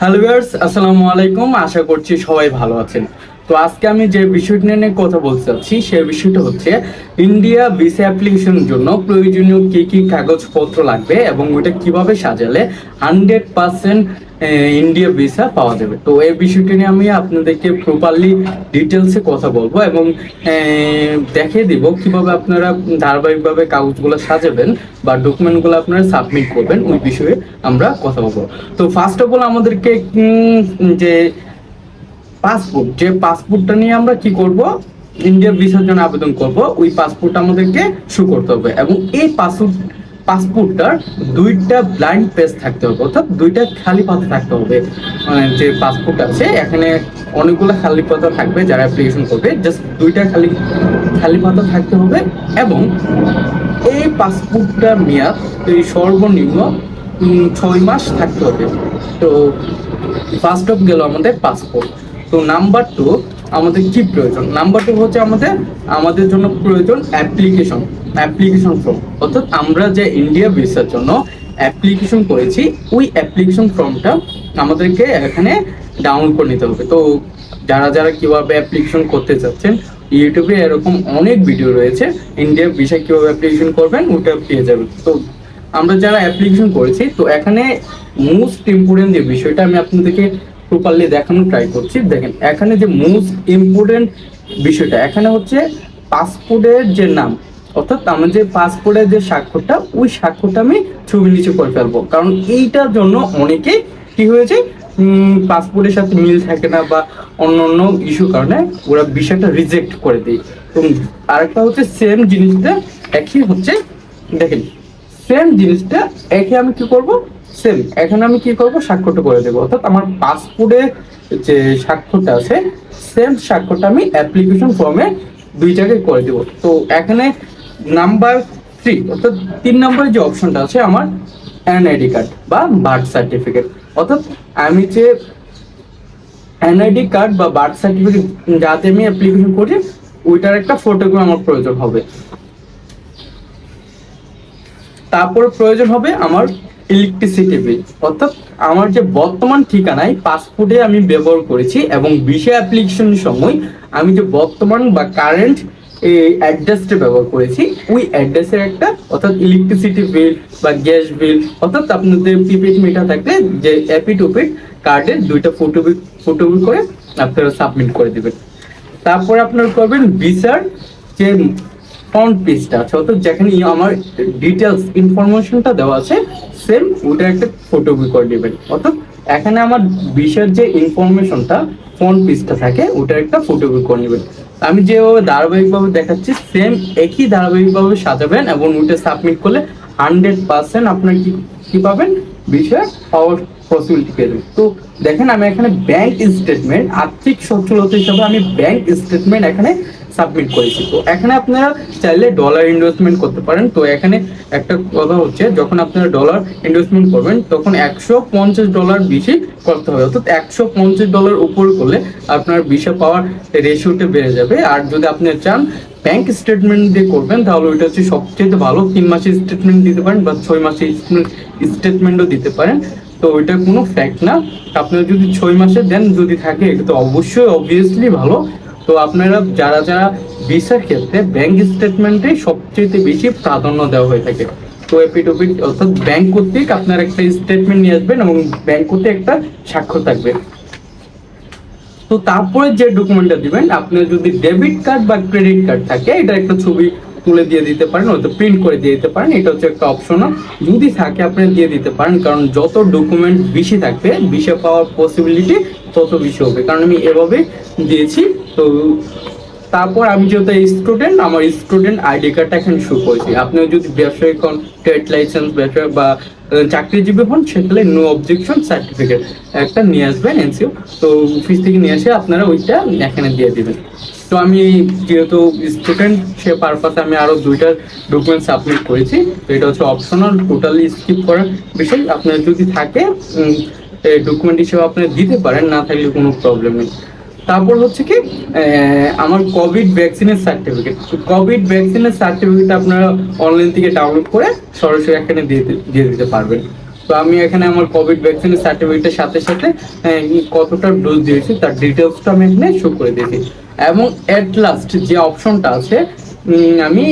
Hello viewers আসসালামু আলাইকুম আশা করছি সবাই ভালো আছেন। তো আজকে আমি যে বিষয়টি নিয়ে কথা বলতে চাচ্ছি, সে বিষয়টা হচ্ছে ইন্ডিয়া ভিসা অ্যাপ্লিকেশনের জন্য প্রয়োজনীয় কি কি কাগজপত্র লাগবে এবং ওইটা কীভাবে সাজালে হান্ড্রেড পার্সেন্ট ইন্ডিয়া ভিসা পাওয়া যাবে। তো এই বিষয়টি নিয়ে আমি আপনাদেরকে প্রপারলি ডিটেলসে কথা বলব এবং দেখিয়ে দিব কীভাবে আপনারা ধারাবাহিকভাবে কাগজগুলো সাজাবেন বা ডকুমেন্টগুলো আপনারা সাবমিট করবেন, ওই বিষয়ে আমরা কথা বলব। তো ফার্স্ট অফ অল আমাদেরকে যে পাসপোর্ট যে পাসপোর্টটা নিয়ে আমরা কি করব? ইন্ডিয়া ভিসার জন্য আবেদন করব, ওই পাসপোর্ট আমাদেরকে শু করতে হবে এবং এই পাসপোর্ট পাসপোর্টটার দুইটা ব্লাইন্ড পেজ থাকতে হবে, অর্থাৎ দুইটা খালি পাতা থাকতে হবে। মানে যে পাসপোর্ট আছে, এখানে অনেকগুলো খালি পাতা থাকবে যারা অ্যাপ্লিকেশন করবে জাস্ট দুইটা খালি খালি পাতা থাকতে হবে এবং এই পাসপোর্টটার মেয়াদ এই সর্বনিম্ন ছয় মাস থাকতে হবে। তো ফার্স্ট অফ গেল আমাদের পাসপোর্ট তো নাম্বার টু আমাদের কি প্রয়োজন? নাম্বার টু হচ্ছে আমাদের আমাদের জন্য প্রয়োজন অ্যাপ্লিকেশন অ্যাপ্লিকেশন ফর্ম অর্থাৎ আমরা যে ইন্ডিয়া ভিসার জন্য অ্যাপ্লিকেশন করেছি, ওই অ্যাপ্লিকেশন ফর্মটা আমাদেরকে এখানে ডাউনলোড করে নিতে হবে। তো যারা যারা কীভাবে অ্যাপ্লিকেশন করতে চাচ্ছেন ইউটিউবে এরকম অনেক ভিডিও রয়েছে। ইন্ডিয়া ভিসা কীভাবে অ্যাপ্লিকেশন করবেন, ওটা পেয়ে যাবেন। তো আমরা যারা অ্যাপ্লিকেশন করেছি, তো এখানে মোস্ট ইম্পর্টেন্ট যে বিষয়টা আমি আপনাদেরকে প্রপারলি দেখানোর ট্রাই করছি। দেখেন, এখানে যে মোস্ট ইম্পর্টেন্ট বিষয়টা, এখানে হচ্ছে পাসপোর্টের যে নাম, অর্থাৎ আমার যে পাসপোর্টের যে স্বাক্ষরটা, ওই স্বাক্ষরটা আমি ছবি নিচে করে ফেলব। কারণ এইটার জন্য অনেকে কি হয়েছে পাসপোর্টের সাথে মিল থাকে না বা অন্য অন্য ইস্যু কারণে ওরা বিষয়টা রিজেক্ট করে দেয়। তো আরেকটা হচ্ছে সেম জিনিসটা একই হচ্ছে, দেখেন সেম জিনিসটা একে আমি কি করব? সেম এখানে আমি কি করব? স্বাক্ষরটা করে দেবো। অর্থাৎ আমার পাসপোর্টে যে স্বাক্ষরটা আছে সেম স্বাক্ষরটা আমি অ্যাপ্লিকেশন ফর্মে দুই জায়গায় করে দেবো। তো এখানে নাম্বার থ্রি অর্থাৎ তিন নম্বরের যে অপশনটা আছে, আমার এনআইডি কার্ড বা বার্থ সার্টিফিকেট অর্থাৎ আমি যে এনআইডি কার্ড বা বার্থ সার্টিফিকেট যাতে আমি অ্যাপ্লিকেশন করি, ওইটার একটা ফটোগ্রাফ আমার প্রয়োজন হবে। তারপর প্রয়োজন হবে আমার ইলেকট্রিসিটি বিল অর্থাৎ আমার যে বর্তমান ঠিকানায় পাসপোর্টে আমি ব্যবহার করেছি এবং ভিসা অ্যাপ্লিকেশনের সময় আমি যে বর্তমান বা কারেন্ট এই অ্যাড্রেসটা ব্যবহার করেছি, ওই অ্যাড্রেসের একটা, অর্থাৎ ইলেকট্রিসিটি বিল বা গ্যাস বিল অর্থাৎ আপনাদের প্রিপেড মিটার থাকলে যে অ্যাপি টুপিড কার্ডের দুইটা ফটো ফটো করে আপনারা সাবমিট করে দেবেন। তারপরে আপনারা করবেন ভিসার যে ফ্রন্ট পেজটা আছে, অর্থাৎ যেখানে আমার ডিটেলস ইনফরমেশনটা দেওয়া আছে সেম ওটা একটা ফটো করে নেবেন। অর্থাৎ এখানে আমার বিষয়ের যে ইনফরমেশনটা ফ্রন্ট পেজটা থাকে, ওটা একটা ফটো করে নেবেন। আমি যেভাবে ধারাবাহিকভাবে দেখাচ্ছি সেম একই ধারাবাহিকভাবে সাজাবেন এবং ওটা সাবমিট করলে হান্ড্রেড পার্সেন্ট আপনার কি কি পাবেন? বিষয় পাওয়ার পসিবিলিটি পেয়ে তো দেখেন, আমি এখানে ব্যাংক স্টেটমেন্ট আর্থিক সচ্ছলতা হিসাবে আমি ব্যাংক স্টেটমেন্ট এখানে সাবমিট করেছি। তো এখানে আপনারা চাইলে ডলার ইনভেস্টমেন্ট করতে পারেন। তো এখানে একটা কথা হচ্ছে, যখন আপনারা ডলার ইনভেস্টমেন্ট করবেন, তখন একশো পঞ্চাশ ডলার বেশি করতে হবে। অর্থাৎ একশো পঞ্চাশ ডলার উপর করলে আপনার ভিসা পাওয়ার রেশিওটা বেড়ে যাবে। আর যদি আপনি চান ব্যাংক স্টেটমেন্ট দিয়ে করবেন, তাহলে ওইটা হচ্ছে সবচেয়ে ভালো। তিন মাসের স্টেটমেন্ট দিতে পারেন বা ছয় মাসের স্টেটমেন্টও দিতে পারেন। তো ওইটা কোনো ফ্যাক্ট না। আপনারা যদি ছয় মাসে দেন, যদি থাকে, এটা তো অবশ্যই অবভিয়াসলি ভালো। তো আপনারা যারা যারা ভিসার ক্ষেত্রে ব্যাংক স্টেটমেন্টে সবচেয়ে বেশি প্রাধান্য দেওয়া হয়ে থাকে। তো এপিটোপিট অর্থাৎ ব্যাংক কর্তৃক আপনার একটা স্টেটমেন্ট নিয়ে আসবেন এবং ব্যাংক কর্তৃক একটা স্বাক্ষর থাকবে। তো তারপরে যে ডকুমেন্টটা দিবেন, আপনার যদি ডেবিট কার্ড বা ক্রেডিট কার্ড থাকে, এটা একটা ছবি তুলে দিয়ে দিতে পারেন, হয়তো প্রিন্ট করে দিয়ে দিতে পারেন, এটা হচ্ছে একটা অপশনাল যদি থাকে, আপনি দিয়ে দিতে পারেন, কারণ যত ডকুমেন্ট বেশি থাকবে, বেশি পাওয়ার পসিবিলিটি তত বেশি হবে। কারণ আমি এভাবে দিয়েছি, তো তারপর আমি যেহেতু স্টুডেন্ট আমার স্টুডেন্ট আইডি কার্ডটা এখানে শো করেছি। আপনি যদি ব্যবসায়িক হন ট্রেড লাইসেন্স ব্যবসা বা চাকরিজীবী হন, সেখানে নো অবজেকশন সার্টিফিকেট একটা নিয়ে আসবেন এনসিও তো অফিস থেকে নিয়ে এসে আপনারা ওইটা এখানে দিয়ে দিবেন। তো আমি যেহেতু স্টুডেন্ট সে পারপাসে আমি আরও দুইটা ডকুমেন্ট সাবমিট করেছি। তো এটা হচ্ছে অপশনাল টোটালি স্কিপ করার বিষয়। আপনার যদি থাকে ডকুমেন্ট হিসেবে আপনি দিতে পারেন, না থাকলে কোনো প্রবলেম নেই। তারপর হচ্ছে কি আমার কোভিড ভ্যাকসিনের সার্টিফিকেট কোভিড ভ্যাকসিনের সার্টিফিকেট আপনারা অনলাইন থেকে ডাউনলোড করে সরাসরি এখানে দিয়ে দিয়ে দিতে পারবেন। তো আমি এখানে আমার কোভিড ভ্যাকসিনের সার্টিফিকেটের সাথে সাথে কতটা ডোজ দিয়েছি, তার ডিটেলসটা আমি এখানে শো করে দিয়েছি। এবং অ্যাট লাস্ট যে অপশনটা আছে আমি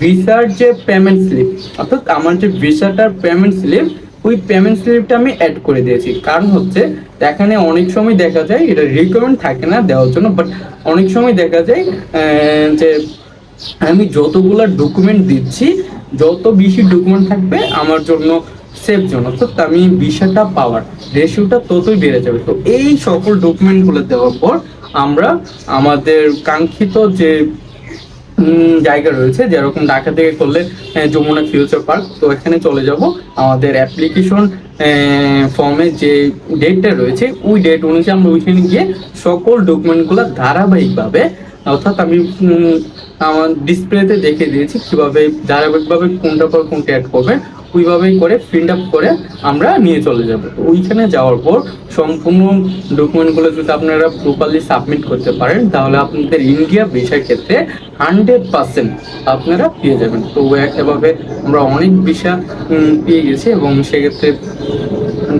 ভিসার যে পেমেন্ট স্লিপ অর্থাৎ আমার যে ভিসাটার পেমেন্ট স্লিপ ওই পেমেন্ট স্লিপটা আমি অ্যাড করে দিয়েছি। কারণ হচ্ছে, এখানে অনেক সময় দেখা যায়, এটা রিকমেন্ড থাকে না দেওয়ার জন্য বাট অনেক সময় দেখা যায় যে আমি যতগুলো ডকুমেন্ট দিচ্ছি, যত বেশি ডকুমেন্ট থাকবে আমার জন্য সেফ জন্য তো আমি বিষয়টা পাওয়ার রেশিওটা ততই বেড়ে যাবে। তো এই সকল ডকুমেন্টগুলো দেওয়ার পর আমরা আমাদের কাঙ্ক্ষিত যে জায়গা রয়েছে, যেরকম ঢাকা থেকে করলে যমুনা ফিউচার পার্ক, তো এখানে চলে যাব। আমাদের অ্যাপ্লিকেশন ফর্মে যে ডেটটা রয়েছে, ওই ডেট অনুযায়ী আমরা ওইখানে গিয়ে সকল ডকুমেন্টগুলো ধারাবাহিকভাবে, অর্থাৎ আমি আমার ডিসপ্লেতে দেখে দিয়েছি কীভাবে, ধারাবাহিকভাবে কোনটা পর কোনটা অ্যাড করবে ওইভাবেই করে প্রিন্ট আপ করে আমরা নিয়ে চলে যাব। ওইখানে যাওয়ার পর সম্পূর্ণ ডকুমেন্টগুলো যদি আপনারা প্রপারলি সাবমিট করতে পারেন, তাহলে আপনাদের ইন্ডিয়া ভিসার ক্ষেত্রে হান্ড্রেড পার্সেন্ট আপনারা পেয়ে যাবেন। তো এভাবে আমরা অনেক ভিসা পেয়ে গেছি এবং সেক্ষেত্রে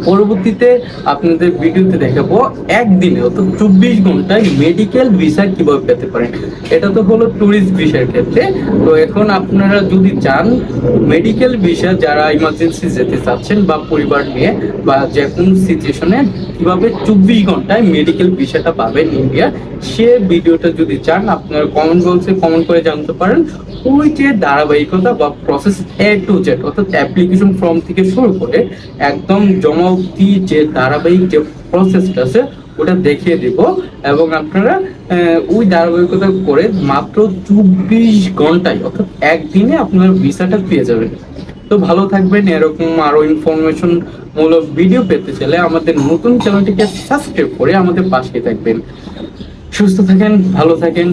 পরবর্তীতে আপনাদের ভিডিওতে দেখাবো একদিনে অর্থাৎ চব্বিশ ঘন্টায় মেডিকেল ভিসা কীভাবে পেতে পারেন। এটা তো হলো ট্যুরিস্ট ভিসার ক্ষেত্রে। তো এখন আপনারা যদি চান মেডিকেল ভিসা যারা ইমার্জেন্সি যেতে চাচ্ছেন বা পরিবার নিয়ে বা যে কোনো সিচুয়েশনে কীভাবে চব্বিশ ঘন্টায় মেডিকেল ভিসাটা পাবেন ইন্ডিয়া, সে ভিডিওটা যদি চান, আপনারা কমেন্ট বক্সে কমেন্ট করে জানতে পারেন। ওই যে ধারাবাহিকতা বা প্রসেস এ টু জেড অর্থাৎ অ্যাপ্লিকেশন ফর্ম থেকে শুরু করে একদম জমা অবধি যে ধারাবাহিক যে প্রসেসটা আছে, ওটা দেখিয়ে দিব। এবং আপনারা ওই ধারাবাহিকতা করে মাত্র চব্বিশ ঘন্টায়, অর্থাৎ একদিনে আপনার ভিসাটা পেয়ে যাবেন। তো ভালো থাকবেন, এরকম আরও ইনফরমেশন মূলক ভিডিও পেতে চাইলে আমাদের নতুন চ্যানেলটিকে সাবস্ক্রাইব করে আমাদের পাশে থাকবেন। সুস্থ থাকেন, ভালো থাকেন।